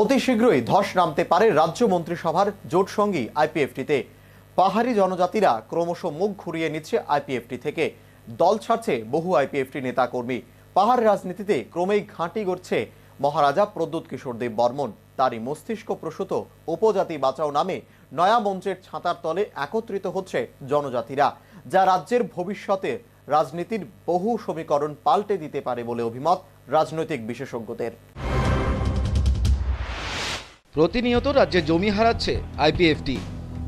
অতি শীঘ্রই ধস নামতে পারে রাজ্য মন্ত্রিসভার জোট সঙ্গী আইপিএফটিতে। পাহাড়ি জনজাতিরা ক্রমশ মুখ ঘুরিয়ে নিচ্ছে আইপিএফটি থেকে। দল ছাড়ছে বহু আইপিএফটি নেতাকর্মী। পাহাড় রাজনীতিতে ক্রমেই ঘাঁটি গড়ছে মহারাজা প্রদ্যুৎ কিশোর দেব বর্মন। তারই মস্তিষ্ক প্রসূত উপজাতি বাঁচাও নামে নয়া মঞ্চের ছাতার তলে একত্রিত হচ্ছে জনজাতিরা, যা রাজ্যের ভবিষ্যতে রাজনীতির বহু সমীকরণ পাল্টে দিতে পারে বলে অভিমত রাজনৈতিক বিশেষজ্ঞদের। প্রতিনিয়ত রাজ্যে জমি হারাচ্ছে আইপিএফটি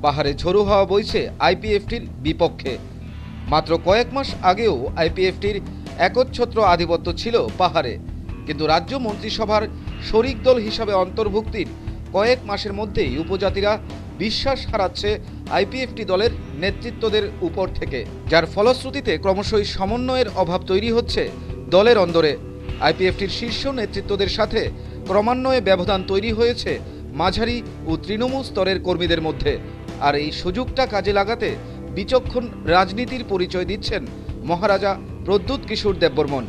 পাহাড়ে ঝোড়ো হাওয়া বইছে আইপিএফটির বিপক্ষে। মাত্র কয়েক মাস আগেও আইপিএফটির একচ্ছত্র আধিপত্য ছিল পাহাড়ে। কিন্তু রাজ্য মন্ত্রিসভার শরিক দল হিসাবে অন্তর্ভুক্তির কয়েক মাসের মধ্যেই উপজাতিরা বিশ্বাস হারাচ্ছে আইপিএফটি দলের নেতৃত্বদের উপর থেকে। যার ফলশ্রুতিতে ক্রমশই সমন্বয়ের অভাব তৈরি হচ্ছে দলের অন্দরে। আইপিএফটির শীর্ষ নেতৃত্বদের সাথে ক্রমান্বয়ে ব্যবধান তৈরি হয়েছে মাঝারি ও তৃণমূল স্তরের কর্মীদের মধ্যে। আর এই সুযোগটা কাজে লাগাতে বিচক্ষণ রাজনীতির পরিচয় দিচ্ছেন মহারাজা প্রদ্যুৎ কিশোর দেববর্মন।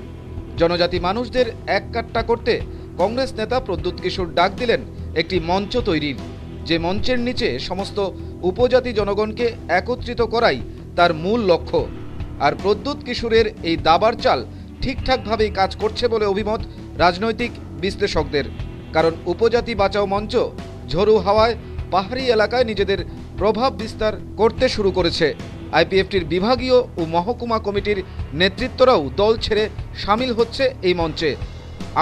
জনজাতি মানুষদের এক কাট্টা করতে কংগ্রেস নেতা প্রদ্যুৎ কিশোর ডাক দিলেন একটি মঞ্চ তৈরির। যে মঞ্চের নিচে সমস্ত উপজাতি জনগণকে একত্রিত করাই তার মূল লক্ষ্য। আর প্রদ্যুৎ কিশোরের এই দাবার চাল ঠিকঠাকভাবেই কাজ করছে বলে অভিমত রাজনৈতিক বিশ্লেষকদের। কারণ উপজাতি বাঁচাও মঞ্চ ঝোড়ু হাওয়ায় পাহাড়ি এলাকায় নিজেদের প্রভাব বিস্তার করতে শুরু করেছে। আইপিএফটির বিভাগীয় ও মহকুমা কমিটির নেতৃত্বরাও দল ছেড়ে সামিল হচ্ছে এই মঞ্চে।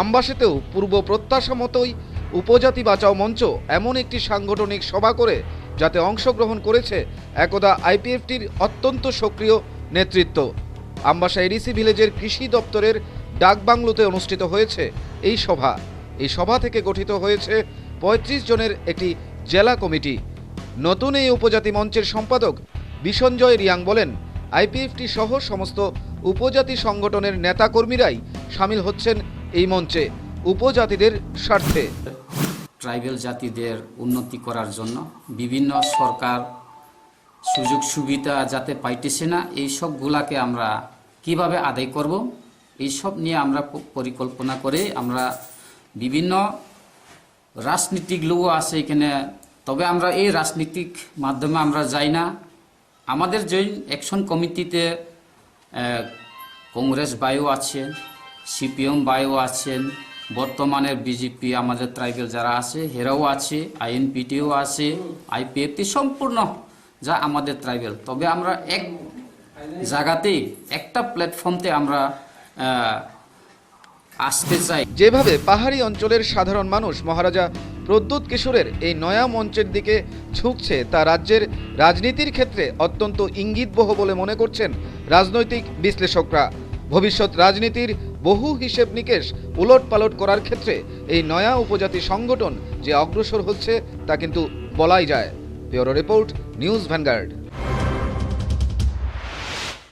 আমবাসেতেও পূর্ব প্রত্যাশা মতোই উপজাতি বাঁচাও মঞ্চ এমন একটি সাংগঠনিক সভা করে, যাতে অংশগ্রহণ করেছে একদা আইপিএফটির অত্যন্ত সক্রিয় নেতৃত্ব। আমবাসা এডিসি ভিলেজের কৃষি দপ্তরের ডাকবাংলোতে অনুষ্ঠিত হয়েছে এই সভা। এই সভা থেকে গঠিত হয়েছে পঁয়ত্রিশ জনের একটি জেলা কমিটি। নতুন এই উপজাতি মঞ্চের সম্পাদক বিসঞ্জয় রিয়াং বলেন, আইপিএফটি সহ সমস্ত উপজাতি সংগঠনের নেতাকর্মীরাই সামিল হচ্ছেন এই মঞ্চে উপজাতিদের স্বার্থে। ট্রাইবেল জাতিদের উন্নতি করার জন্য বিভিন্ন সরকার সুযোগ সুবিধা যাতে পাইতেছে না, এই সবগুলাকে আমরা কীভাবে আদায় করব, এই সব নিয়ে আমরা পরিকল্পনা করে আমরা বিভিন্ন রাজনীতিক লোকও আছে এখানে। তবে আমরা এই রাজনীতিক মাধ্যমে আমরা যাই না। আমাদের জৈন অ্যাকশন কমিটিতে কংগ্রেস বায়ু আছেন সিপিএম বায়ু আছেন বর্তমানের বিজেপি আমাদের ট্রাইবেল যারা আছে, হেরাও আছে আইএনপিটিও আছে আইপিএফটি সম্পূর্ণ যা আমাদের ট্রাইবেল তবে আমরা এক জায়গাতেই, একটা প্ল্যাটফর্মতে আমরা আসতে চাই। যেভাবে পাহাড়ি অঞ্চলের সাধারণ মানুষ মহারাজা প্রদ্যুৎ কিশোরের এই নয়া মঞ্চের দিকে ঝুঁকছে তা রাজ্যের রাজনীতির ক্ষেত্রে অত্যন্ত ইঙ্গিতবহ বলে মনে করছেন রাজনৈতিক বিশ্লেষকরা। ভবিষ্যৎ রাজনীতির বহু হিসেব নিকেশ উলট পালট করার ক্ষেত্রে এই নয়া উপজাতি সংগঠন যে অগ্রসর হচ্ছে তা কিন্তু বলাই যায়। Bureau report, News Vanguard.